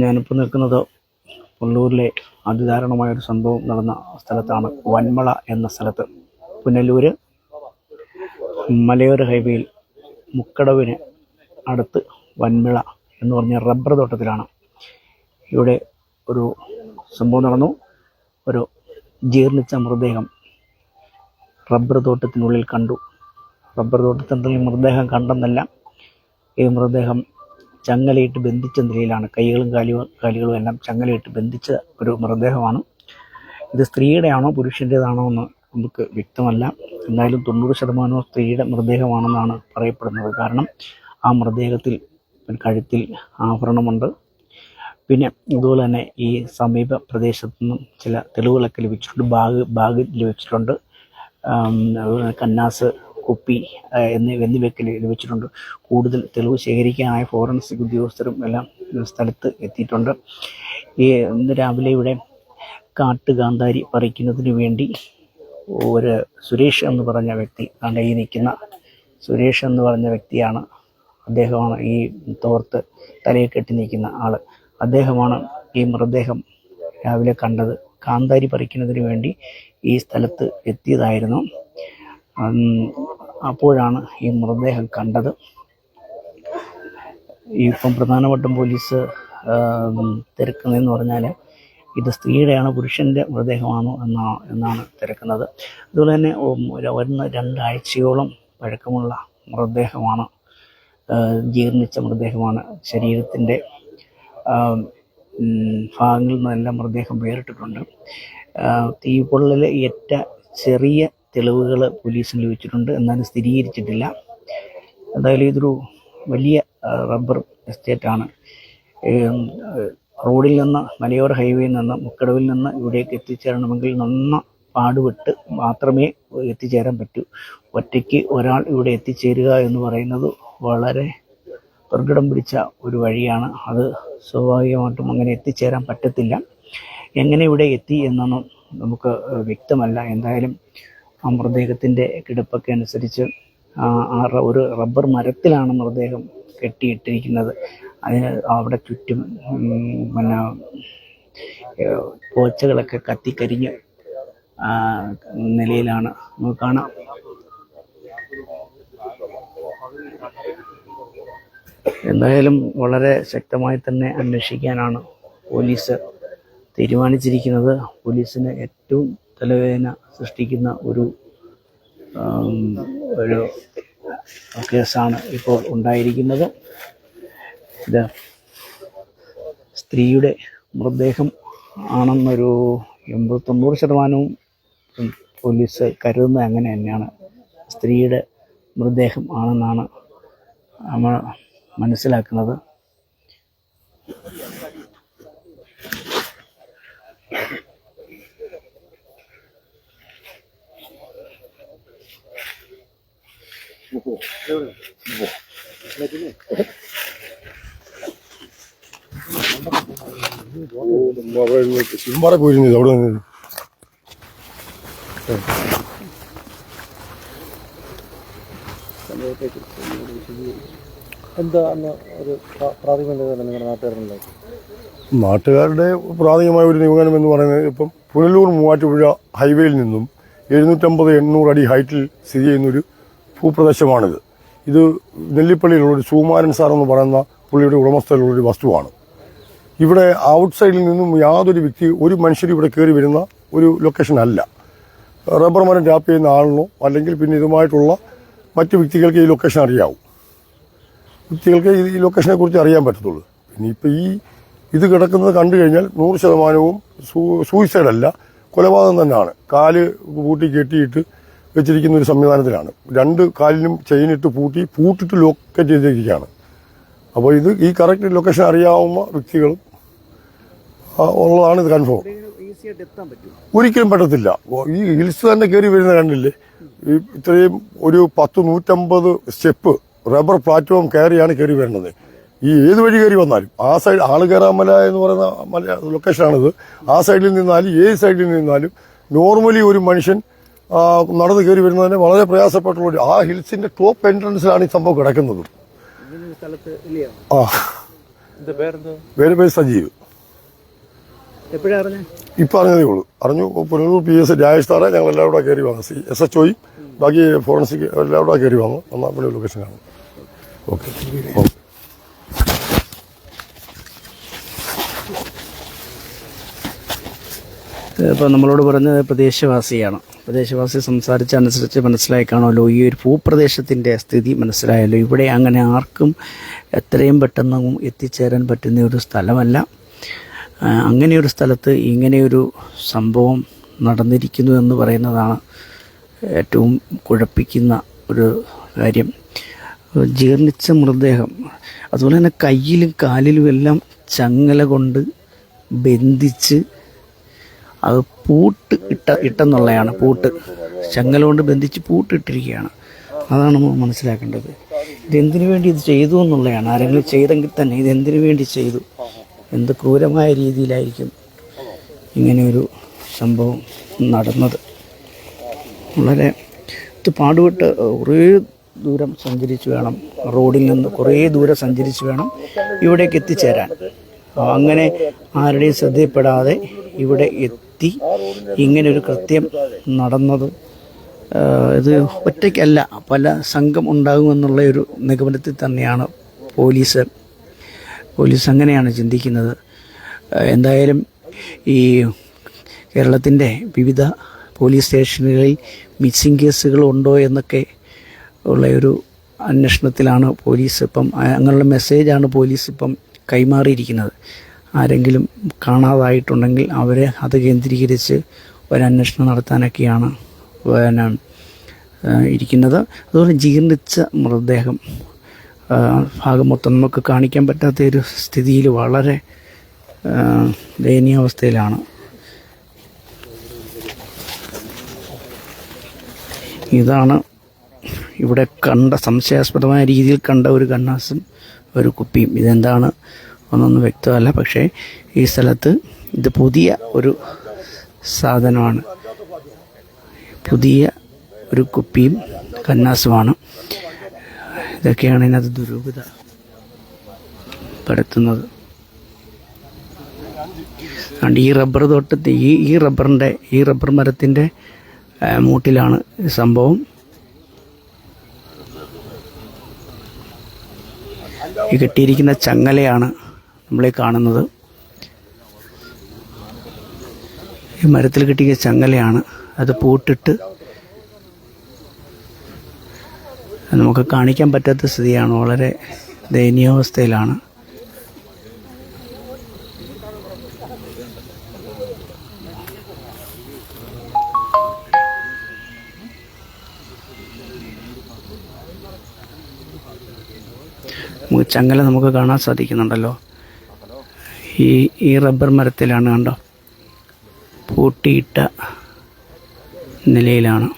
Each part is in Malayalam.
ഞാനിപ്പോൾ നിൽക്കുന്നത് പുല്ലൂരിലെ അതിദാരുണമായ ഒരു സംഭവം നടന്ന സ്ഥലത്താണ്. വൻമള എന്ന സ്ഥലത്ത്. പുനലൂര് മലയോര ഹൈവേയിൽ മുക്കടവിന് അടുത്ത് വൻമിള എന്ന് പറഞ്ഞ റബ്ബർ തോട്ടത്തിലാണ്. ഇവിടെ ഒരു സംഭവം നടന്നു. ഒരു ജീർണിച്ച മൃതദേഹം റബ്ബർ തോട്ടത്തിനുള്ളിൽ കണ്ടു. റബ്ബർ തോട്ടത്തിനുള്ളിൽ മൃതദേഹം കണ്ടെന്നല്ല ഈ മൃതദേഹം ചങ്ങലയിട്ട് ബന്ധിച്ച നിലയിലാണ്. കൈകളും കാലുകളും കാലുകളും എല്ലാം ചങ്ങലയിട്ട് ബന്ധിച്ച ഒരു മൃതദേഹമാണ്. ഇത് സ്ത്രീയുടെയാണോ പുരുഷന്റേതാണോ എന്ന് നമുക്ക് വ്യക്തമല്ല. എന്തായാലും തൊണ്ണൂറ് ശതമാനവും സ്ത്രീയുടെ മൃതദേഹമാണെന്നാണ് പറയപ്പെടുന്നത്. കാരണം ആ മൃതദേഹത്തിൽ കഴുത്തിൽ ആഭരണമുണ്ട്. പിന്നെ അതുപോലെ തന്നെ ഈ സമീപ പ്രദേശത്തു നിന്നും ചില തെളിവുകളൊക്കെ ലഭിച്ചിട്ടുണ്ട്. ബാഗ് ബാഗ് ലഭിച്ചിട്ടുണ്ട്. കന്നാസ് കുപ്പി എന്നിവ എന്നിവയൊക്കെ ലഭിച്ചിട്ടുണ്ട്. കൂടുതൽ തെളിവ് ശേഖരിക്കാനായ ഫോറൻസിക് ഉദ്യോഗസ്ഥരും എല്ലാം സ്ഥലത്ത് എത്തിയിട്ടുണ്ട്. ഈ ഇന്ന് രാവിലെ ഇവിടെ കാട്ടുകാന്താരി പറിക്കുന്നതിന് വേണ്ടി ഒരു സുരേഷ് എന്ന് പറഞ്ഞ വ്യക്തി ഈ നിൽക്കുന്ന സുരേഷ് എന്ന് പറഞ്ഞ വ്യക്തിയാണ്. അദ്ദേഹമാണ് ഈ തോർത്ത് തലയിൽ കെട്ടി നിൽക്കുന്ന ആൾ. അദ്ദേഹമാണ് ഈ മൃതദേഹം രാവിലെ കണ്ടത്. കാന്താരി പറിക്കുന്നതിന് വേണ്ടി ഈ സ്ഥലത്ത് എത്തിയതായിരുന്നു. അപ്പോഴാണ് ഈ മൃതദേഹം കണ്ടത്. ഇപ്പം പ്രധാനമായിട്ടും പോലീസ് തിരക്കുന്നതെന്ന് പറഞ്ഞാൽ ഇത് സ്ത്രീയുടെയാണോ പുരുഷന്റെ മൃതദേഹമാണോ എന്നാ എന്നാണ് തിരക്കുന്നത്. അതുപോലെ തന്നെ വരുന്ന രണ്ടാഴ്ചയോളം പഴക്കമുള്ള മൃതദേഹമാണ് ജീർണിച്ച മൃതദേഹമാണ് ശരീരത്തിന്റെ ഭാഗങ്ങളിൽ നിന്നെല്ലാം മൃതദേഹം വേറിട്ടിട്ടുണ്ട്. തീപൊള്ളൽ ഏറ്റ ചെറിയ തെളിവുകൾ പോലീസിന് ലഭിച്ചിട്ടുണ്ട്. എന്നാലും സ്ഥിരീകരിച്ചിട്ടില്ല. എന്തായാലും ഇതൊരു വലിയ റബ്ബർ എസ്റ്റേറ്റാണ്. റോഡിൽ നിന്ന് മലയോര ഹൈവേയിൽ നിന്ന് മുക്കടവിൽ നിന്ന് ഇവിടേക്ക് എത്തിച്ചേരണമെങ്കിൽ നന്ന പാടുപെട്ട് മാത്രമേ എത്തിച്ചേരാൻ പറ്റൂ. ഒറ്റയ്ക്ക് ഒരാൾ ഇവിടെ എത്തിച്ചേരുക എന്ന് പറയുന്നത് വളരെ ദുർഘടം പിടിച്ച ഒരു വഴിയാണ്. അത് സ്വാഭാവികമായിട്ടും അങ്ങനെ എത്തിച്ചേരാൻ പറ്റത്തില്ല. എങ്ങനെ ഇവിടെ എത്തി എന്നൊന്നും നമുക്ക് വ്യക്തമല്ല. എന്തായാലും ആ മൃതദേഹത്തിന്റെ കിടപ്പൊക്കെ അനുസരിച്ച് ആ ഒരു റബ്ബർ മരത്തിലാണ് മൃതദേഹം കെട്ടിയിട്ടിരിക്കുന്നത്. അതിന് അവിടെ ചുറ്റും പിന്നെ പോച്ചകളൊക്കെ കത്തിക്കരിഞ്ഞ് നിലയിലാണ്. നമുക്ക് കാണാം. എന്തായാലും വളരെ ശക്തമായി തന്നെ അന്വേഷിക്കാനാണ് പോലീസ് തീരുമാനിച്ചിരിക്കുന്നത്. പോലീസിന് ഏറ്റവും തലവേദന സൃഷ്ടിക്കുന്ന ഒരു ഒരു കേസാണ് ഇപ്പോൾ ഉണ്ടായിരിക്കുന്നത്. ഇത് സ്ത്രീയുടെ മൃതദേഹം ആണെന്നൊരു എൺപത് തൊണ്ണൂറ് ശതമാനവും പോലീസ് കരുതുന്നത് അങ്ങനെ തന്നെയാണ്. സ്ത്രീയുടെ മൃതദേഹം ആണെന്നാണ് നമ്മൾ മനസ്സിലാക്കുന്നത്. നിന്ന് നാട്ടുകാരുടെ പ്രാഥമികമായ ഒരു നിഗമനം എന്ന് പറയുന്നത് ഇപ്പം പുനലൂർ മൂവാറ്റുപുഴ ഹൈവേയിൽ നിന്നും എഴുന്നൂറ്റമ്പത് എണ്ണൂറ് അടി ഹൈറ്റിൽ സ്ഥിതി ചെയ്യുന്നൊരു ഭൂപ്രദേശമാണിത്. ഇത് നെല്ലിപ്പള്ളിയിലുള്ള ഒരു സുകുമാരൻ സാർ എന്ന് പറയുന്ന പുള്ളിയുടെ ഉടമസ്ഥയിലുള്ള ഒരു വസ്തുവാണ്. ഇവിടെ ഔട്ട് സൈഡിൽ നിന്നും യാതൊരു വ്യക്തി ഒരു മനുഷ്യർ ഇവിടെ കയറി വരുന്ന ഒരു ലൊക്കേഷൻ അല്ല. റബ്ബർ മരം ടാപ്പ് ചെയ്യുന്ന ആളിനോ അല്ലെങ്കിൽ പിന്നെ ഇതുമായിട്ടുള്ള മറ്റു വ്യക്തികൾക്ക് ഈ ലൊക്കേഷൻ അറിയാവും. വ്യക്തികൾക്ക് ഈ ലൊക്കേഷനെ കുറിച്ച് അറിയാൻ പറ്റത്തുള്ളൂ. ഇപ്പം ഈ ഇത് കിടക്കുന്നത് കണ്ടു കഴിഞ്ഞാൽ നൂറ് ശതമാനവും സൂയിസൈഡ് അല്ല കൊലപാതകം തന്നെയാണ്. കാൽ പൂട്ടി കെട്ടിയിട്ട് വെച്ചിരിക്കുന്ന ഒരു സംവിധാനത്തിലാണ്. രണ്ട് കാലിനും ചെയിനിട്ട് പൂട്ടി പൂട്ടിട്ട് ലോക്കറ്റ് ചെയ്തിരിക്കുകയാണ്. അപ്പോൾ ഇത് ഈ കറക്റ്റ് ലൊക്കേഷൻ അറിയാവുന്ന വ്യക്തികളും ഉള്ളതാണ് ഇത് കൺഫേം ഒരിക്കലും പറ്റത്തില്ല. ഈ ഹിൽസ് തന്നെ കയറി വരുന്ന കണ്ടില്ലേ? ഇത്രയും ഒരു പത്ത് നൂറ്റമ്പത് സ്റ്റെപ്പ് റബ്ബർ പ്ലാറ്റ്ഫോം കയറിയാണ് കയറി വരേണ്ടത് ഈ ഏത് വഴി കയറി വന്നാലും ആ സൈഡ് ആളുകേറാമല എന്ന് പറയുന്ന മല ലൊക്കേഷനാണിത്. ആ സൈഡിൽ നിന്നാലും ഏത് സൈഡിൽ നിന്നാലും നോർമലി ഒരു മനുഷ്യൻ നടന്നു കയറി വരുന്നതിന് വളരെ പ്രയാസപ്പെട്ടുള്ള ഒരു ആ ഹിൽസിന്റെ ടോപ്പ് എൻട്രൻസിലാണ് ഈ സംഭവം കിടക്കുന്നത്. ആ. പേര് പേര് സജീവ്. ഇപ്പൊ അറിഞ്ഞതേ ഉള്ളൂ. അറിഞ്ഞു പുനലൂർ പി എസ് രാജേഷ് സാറെ ഞങ്ങൾ എല്ലാവരും കൂടെ കയറി വാങ്ങും സി എസ് എച്ച് ഒയും ബാക്കി ഫോറൻസിക് എല്ലാവരും കൂടെ കയറി വാങ്ങും ഒന്നാം പള്ളി ലൊക്കേഷൻ കാണും. ഓക്കെ ഓക്കെ നമ്മളോട് പറഞ്ഞത് പ്രദേശവാസിയാണ്. പ്രദേശവാസി സംസാരിച്ച അനുസരിച്ച് മനസ്സിലായി കാണുമല്ലോ. ഈ ഒരു ഭൂപ്രദേശത്തിന്റെ സ്ഥിതി മനസ്സിലായല്ലോ. ഇവിടെ അങ്ങനെ ആർക്കും എത്രയും പെട്ടെന്ന് എത്തിച്ചേരാൻ പറ്റുന്ന ഒരു സ്ഥലമല്ല. അങ്ങനെയൊരു സ്ഥലത്ത് ഇങ്ങനെയൊരു സംഭവം നടന്നിരിക്കുന്നു എന്ന് പറയുന്നതാണ് ഏറ്റവും കുഴപ്പിക്കുന്ന ഒരു കാര്യം. ജീർണിച്ച മൃതദേഹം. അതുപോലെ തന്നെ കയ്യിലും കാലിലും എല്ലാം ചങ്ങല കൊണ്ട് ബന്ധിച്ച് അത് പൂട്ട് ഇട്ട ഇട്ടെന്നുള്ളതാണ് പൂട്ട്. ചങ്ങല കൊണ്ട് ബന്ധിച്ച് പൂട്ടിട്ടിരിക്കുകയാണ് അതാണ് നമ്മൾ മനസ്സിലാക്കേണ്ടത്. ഇതെന്തിനു വേണ്ടി ഇത് ചെയ്തു എന്നുള്ളതാണ്. ആരെങ്കിലും ചെയ്തെങ്കിൽ തന്നെ ഇതെന്തിനു വേണ്ടി ചെയ്തു? എന്ത് ക്രൂരമായ രീതിയിലായിരിക്കും ഇങ്ങനെയൊരു സംഭവം നടന്നത്. വളരെ ഇത് പാടുപെട്ട് കുറേ ദൂരം സഞ്ചരിച്ച് വേണം റോഡിൽ നിന്ന് കുറേ ദൂരം സഞ്ചരിച്ച് വേണം ഇവിടേക്ക് എത്തിച്ചേരാൻ. അങ്ങനെ ആരുടെയും ശ്രദ്ധയിൽപ്പെടാതെ ഇവിടെ എത്തി ഇങ്ങനെ ഒരു കൃത്യം നടന്നത് ഇത് ഒറ്റയ്ക്കല്ല പല സംഘം ഉണ്ടാകുമെന്നുള്ള ഒരു നിഗമനത്തിൽ തന്നെയാണ് പോലീസ്. പോലീസ് അങ്ങനെയാണ് ചിന്തിക്കുന്നത്. എന്തായാലും ഈ കേരളത്തിന്റെ വിവിധ പോലീസ് സ്റ്റേഷനുകളിൽ മിസ്സിംഗ് കേസുകളുണ്ടോ എന്നൊക്കെ ഉള്ള ഒരു അന്വേഷണത്തിലാണ് പോലീസ് ഇപ്പം അങ്ങനെയുള്ള മെസ്സേജാണ് പോലീസ് ഇപ്പം കൈമാറിയിരിക്കുന്നത്. ആരെങ്കിലും കാണാതായിട്ടുണ്ടെങ്കിൽ അവരെ അത് കേന്ദ്രീകരിച്ച് ഒരു അന്വേഷണം നടത്താനൊക്കെയാണ് പിന്നെ ഇരിക്കുന്നത്. അതുപോലെ ജീർണിച്ച മൃതദേഹം ഭാഗം മൊത്തം നമുക്ക് കാണിക്കാൻ പറ്റാത്ത ഒരു സ്ഥിതിയിൽ വളരെ ദയനീയാവസ്ഥയിലാണ്. ഇതാണ് ഇവിടെ കണ്ട സംശയാസ്പദമായ രീതിയിൽ കണ്ട ഒരു കണ്ണാസും ഒരു കുപ്പിയും. ഇതെന്താണ് ഒന്നൊന്നും വ്യക്തമല്ല. പക്ഷേ ഈ സ്ഥലത്ത് ഇത് പുതിയ ഒരു സാധനമാണ്. പുതിയ ഒരു കുപ്പിയും കന്നാസുമാണ് ഇതൊക്കെയാണ് ഇതിനകത്ത് ദുരൂഹത പരത്തുന്നത്. അതുകൊണ്ട് ഈ റബ്ബർ തോട്ടത്തിൽ ഈ ഈ റബ്ബറിന്റെ ഈ റബ്ബർ മരത്തിന്റെ മൂട്ടിലാണ് സംഭവം. ഈ കെട്ടിയിരിക്കുന്ന ചങ്ങലയാണ് നമ്മളീ കാണുന്നത്. ഈ മരത്തിൽ കെട്ടിയ ചങ്ങലയാണ്. അത് പൂട്ടിട്ട് നമുക്ക് കാണിക്കാൻ പറ്റാത്ത സ്ഥിതിയാണ്. വളരെ ദയനീയാവസ്ഥയിലാണ്. ചങ്ങല നമുക്ക് കാണാൻ സാധിക്കുന്നുണ്ടല്ലോ. ഈ ഈ റബ്ബർ മരത്തിലാണ് കണ്ടോ? പൂട്ടിയിട്ട നിലയിലാണ്.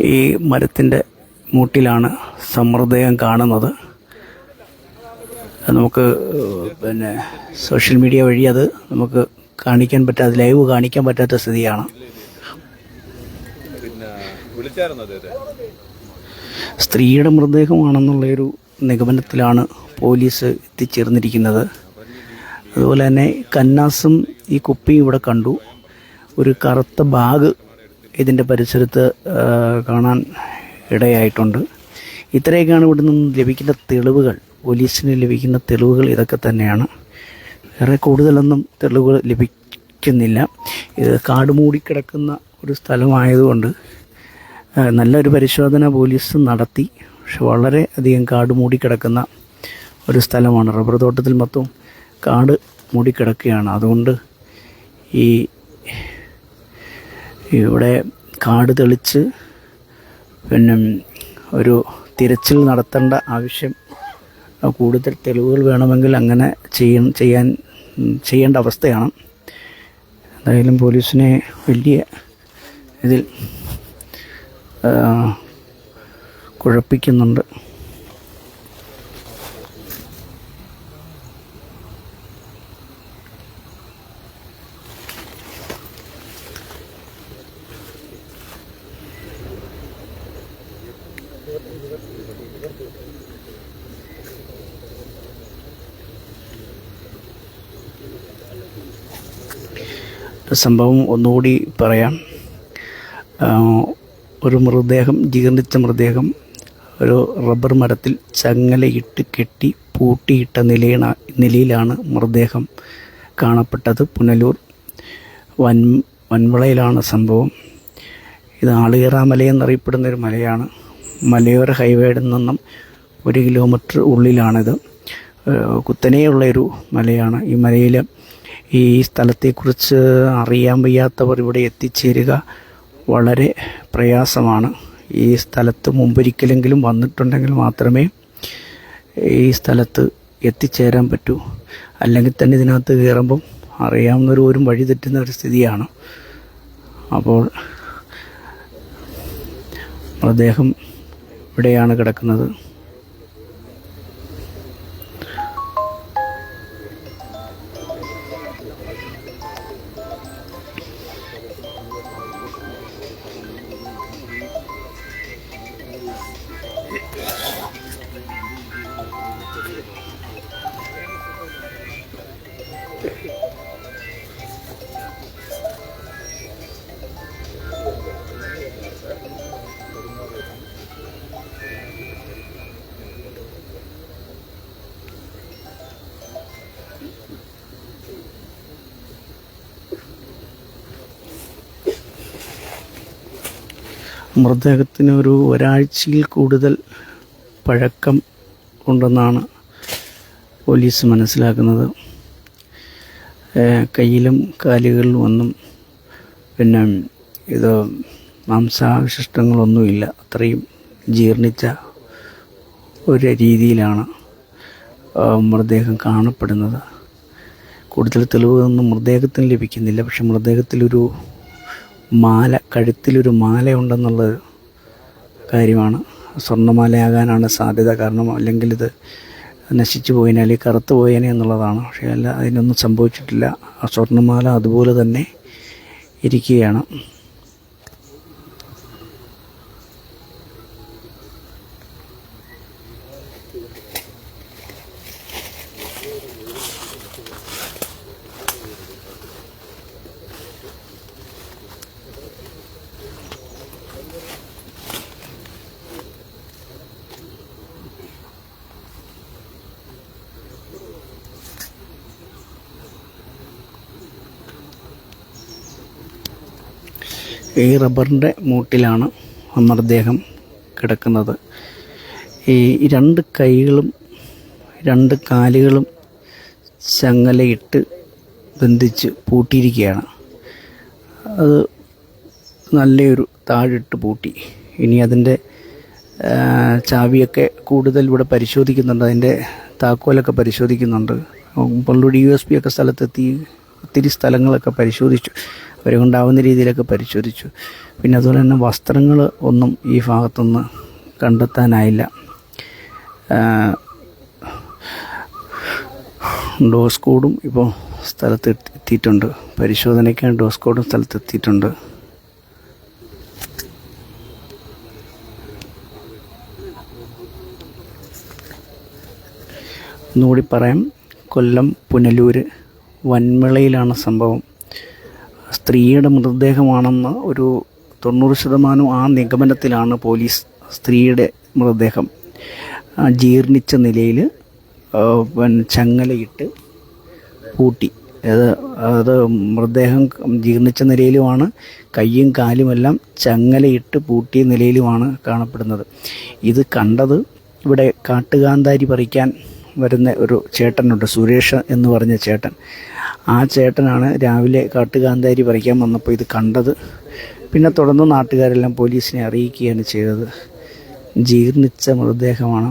ഈ മരത്തിന്റെ മൂട്ടിലാണ് സമ്മർദ്ദം കാണുന്നത്. നമുക്ക് പിന്നെ സോഷ്യൽ മീഡിയ വഴി അത് നമുക്ക് കാണിക്കാൻ പറ്റാത്ത ലൈവ് കാണിക്കാൻ പറ്റാത്ത സ്ഥിതിയാണ്. സ്ത്രീയുടെ മൃതദേഹമാണെന്നുള്ളൊരു നിഗമനത്തിലാണ് പോലീസ് എത്തിച്ചേർന്നിരിക്കുന്നത്. അതുപോലെ തന്നെ കന്നാസും ഈ കുപ്പിയും ഇവിടെ കണ്ടു. ഒരു കറുത്ത ബാഗ് ഇതിന്റെ പരിസരത്ത് കാണാൻ ഇടയായിട്ടുണ്ട്. ഇത്രയൊക്കെയാണ് ഇവിടെ നിന്ന് ലഭിക്കുന്ന തെളിവുകൾ. പോലീസിന് ലഭിക്കുന്ന തെളിവുകൾ ഇതൊക്കെ തന്നെയാണ്. വേറെ കൂടുതലൊന്നും തെളിവുകൾ ലഭിക്കുന്നില്ല. ഇത് കാട് മൂടിക്കിടക്കുന്ന ഒരു സ്ഥലമായതുകൊണ്ട് നല്ലൊരു പരിശോധന പോലീസ് നടത്തി. പക്ഷെ വളരെ അധികം കാട് മൂടിക്കിടക്കുന്ന ഒരു സ്ഥലമാണ്. റബ്ബർ തോട്ടത്തിൽ മൊത്തം കാട് മൂടിക്കിടക്കുകയാണ്. അതുകൊണ്ട് ഈ ഇവിടെ കാട് തെളിച്ച് പിന്നെ ഒരു തിരച്ചിൽ നടത്തേണ്ട ആവശ്യം കൂടുതൽ തെളിവുകൾ വേണമെങ്കിൽ അങ്ങനെ ചെയ്യാൻ ചെയ്യേണ്ട അവസ്ഥയാണ്. എന്തായാലും പോലീസിനെ വലിയ ഇതിൽ കുഴപ്പിക്കുന്നുണ്ട്. സംഭവം ഒന്നുകൂടി പറയാം. ഒരു മൃതദേഹം ജീർണിച്ച മൃതദേഹം ഒരു റബ്ബർ മരത്തിൽ ചങ്ങലയിട്ട് കെട്ടി പൂട്ടിയിട്ട നിലയിണ നിലയിലാണ് മൃതദേഹം കാണപ്പെട്ടത്. പുനലൂർ വൻ വൻവിളയിലാണ് സംഭവം. ഇത് ആളുകേറ മലയെന്നറിയപ്പെടുന്ന ഒരു മലയാണ്. മലയോര ഹൈവേയിൽ നിന്നും ഒരു കിലോമീറ്റർ ഉള്ളിലാണിത്. കുത്തനെയുള്ളൊരു മലയാണ്. ഈ മലയിൽ ഈ സ്ഥലത്തെക്കുറിച്ച് അറിയാൻ വയ്യാത്തവർ ഇവിടെ എത്തിച്ചേരുക വളരെ പ്രയാസമാണ്. ഈ സ്ഥലത്ത് മുമ്പൊരിക്കലെങ്കിലും വന്നിട്ടുണ്ടെങ്കിൽ മാത്രമേ ഈ സ്ഥലത്ത് എത്തിച്ചേരാൻ പറ്റൂ. അല്ലെങ്കിൽ തന്നെ ഇതിനകത്ത് കയറുമ്പം അറിയാവുന്നവരോരും വഴി തെറ്റുന്ന ഒരു സ്ഥിതിയാണ്. അപ്പോൾ മൃതദേഹം ഇവിടെയാണ് കിടക്കുന്നത്. മൃതദേഹത്തിന് ഒരു ഒരാഴ്ചയിൽ കൂടുതൽ പഴക്കം ഉണ്ടെന്നാണ് പോലീസ് മനസ്സിലാക്കുന്നത്. കയ്യിലും കാലുകളിലും ഒന്നും പിന്നെ ഇത് മാംസാവശിഷ്ടങ്ങളൊന്നുമില്ല. അത്രയും ജീർണിച്ച ഒരു രീതിയിലാണ് മൃതദേഹം കാണപ്പെടുന്നത്. കൂടുതൽ തെളിവുകളൊന്നും മൃതദേഹത്തിന് ലഭിക്കുന്നില്ല. പക്ഷെ മൃതദേഹത്തിലൊരു മാല കഴുത്തിലൊരു മാലയുണ്ടെന്നുള്ള കാര്യമാണ്. സ്വർണമാലയാകാനാണ് സാധ്യത കാരണം അല്ലെങ്കിൽ ഇത് നശിച്ചു പോയേനെ അല്ലെങ്കിൽ കറുത്തു പോയേനെ എന്നുള്ളതാണ്. പക്ഷേ അല്ല അതിനൊന്നും സംഭവിച്ചിട്ടില്ല. ആ സ്വർണമാല അതുപോലെ തന്നെ ഇരിക്കുകയാണ്. ഈ റബ്ബറിന്റെ മൂട്ടിലാണ് മൃതദേഹം കിടക്കുന്നത്. ഈ രണ്ട് കൈകളും രണ്ട് കാലുകളും ചങ്ങലയിട്ട് ബന്ധിച്ച് പൂട്ടിയിരിക്കുകയാണ്. അത് നല്ലൊരു താഴിട്ട് പൂട്ടി. ഇനി അതിന്റെ ചാവിയൊക്കെ കൂടുതൽ ഇവിടെ പരിശോധിക്കുന്നുണ്ട്. അതിന്റെ താക്കോലൊക്കെ പരിശോധിക്കുന്നുണ്ട്. പള്ളുടി യു എസ് പി ഒക്കെ സ്ഥലത്തെത്തി ഒത്തിരി സ്ഥലങ്ങളൊക്കെ പരിശോധിച്ചു. അവരുണ്ടാവുന്ന രീതിയിലൊക്കെ പരിശോധിച്ചു. പിന്നെ അതുപോലെ തന്നെ വസ്ത്രങ്ങൾ ഒന്നും ഈ ഭാഗത്തുനിന്ന് കണ്ടെത്താനായില്ല. ഡോസ് കോഡും ഇപ്പോൾ സ്ഥലത്ത് എത്തിയിട്ടുണ്ട്. പരിശോധനയ്ക്കാണ് ഡോസ് കോഡും സ്ഥലത്ത് എത്തിയിട്ടുണ്ട്. ഒന്നുകൂടി പറയാം. കൊല്ലം പുനലൂര് വൻമിളയിലാണ് സംഭവം. സ്ത്രീയുടെ മൃതദേഹമാണെന്ന് ഒരു തൊണ്ണൂറ് ശതമാനം ആ നിഗമനത്തിലാണ് പോലീസ് സ്ത്രീയുടെ മൃതദേഹം ജീർണിച്ച നിലയിൽ ചങ്ങലയിട്ട് പൂട്ടി. അത് അത് മൃതദേഹം ജീർണിച്ച നിലയിലുമാണ് കയ്യും കാലുമെല്ലാം ചങ്ങലയിട്ട് പൂട്ടിയ നിലയിലുമാണ് കാണപ്പെടുന്നത്. ഇത് കണ്ടത് ഇവിടെ കാട്ടുകാന്താരി പറിക്കാൻ വരുന്ന ഒരു ചേട്ടനുണ്ട് സുരേഷ് എന്ന് പറഞ്ഞ ചേട്ടൻ. ആ ചേട്ടനാണ് രാവിലെ കാട്ടുകാന്താരി പറിക്കാൻ വന്നപ്പോൾ ഇത് കണ്ടത്. പിന്നെ തുടർന്ന് നാട്ടുകാരെല്ലാം പോലീസിനെ അറിയിക്കുകയാണ് ചെയ്തത്. ജീർണിച്ച മൃതദേഹമാണ്.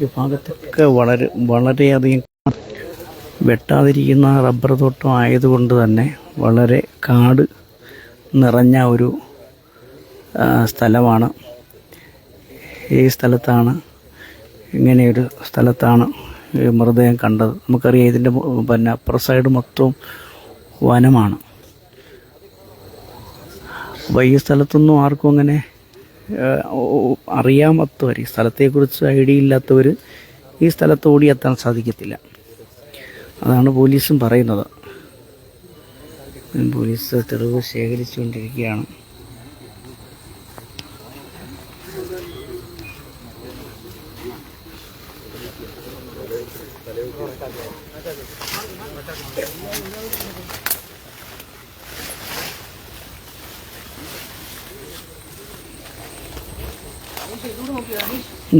ഈ ഭാഗത്തൊക്കെ വളരെ വളരെയധികം വെട്ടാതിരിക്കുന്ന റബ്ബർ തോട്ടം ആയതുകൊണ്ട് തന്നെ വളരെ കാട് നിറഞ്ഞ ഒരു സ്ഥലമാണ്. ഈ സ്ഥലത്താണ് ഇങ്ങനെയൊരു സ്ഥലത്താണ് മൃതദേഹം കണ്ടത്. നമുക്കറിയാം ഇതിന്റെ പിന്നെ അപ്പുറ സൈഡ് മൊത്തവും വനമാണ്. അപ്പോൾ ഈ സ്ഥലത്തൊന്നും ആർക്കും അങ്ങനെ അറിയാമത്തവർ ഈ സ്ഥലത്തെക്കുറിച്ച് ഐഡിയ ഇല്ലാത്തവർ ഈ സ്ഥലത്ത് ഓടിയെത്താൻ സാധിക്കത്തില്ല. അതാണ് പോലീസും പറയുന്നത്. പോലീസ് തെളിവ് ശേഖരിച്ചുകൊണ്ടിരിക്കുകയാണ്.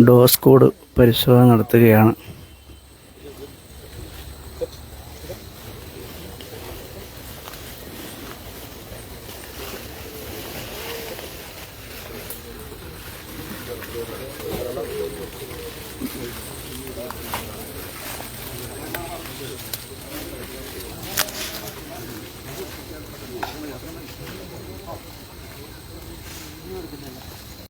ഡോസ് കോഡ് പരിശോധന നടത്തുകയാണ്.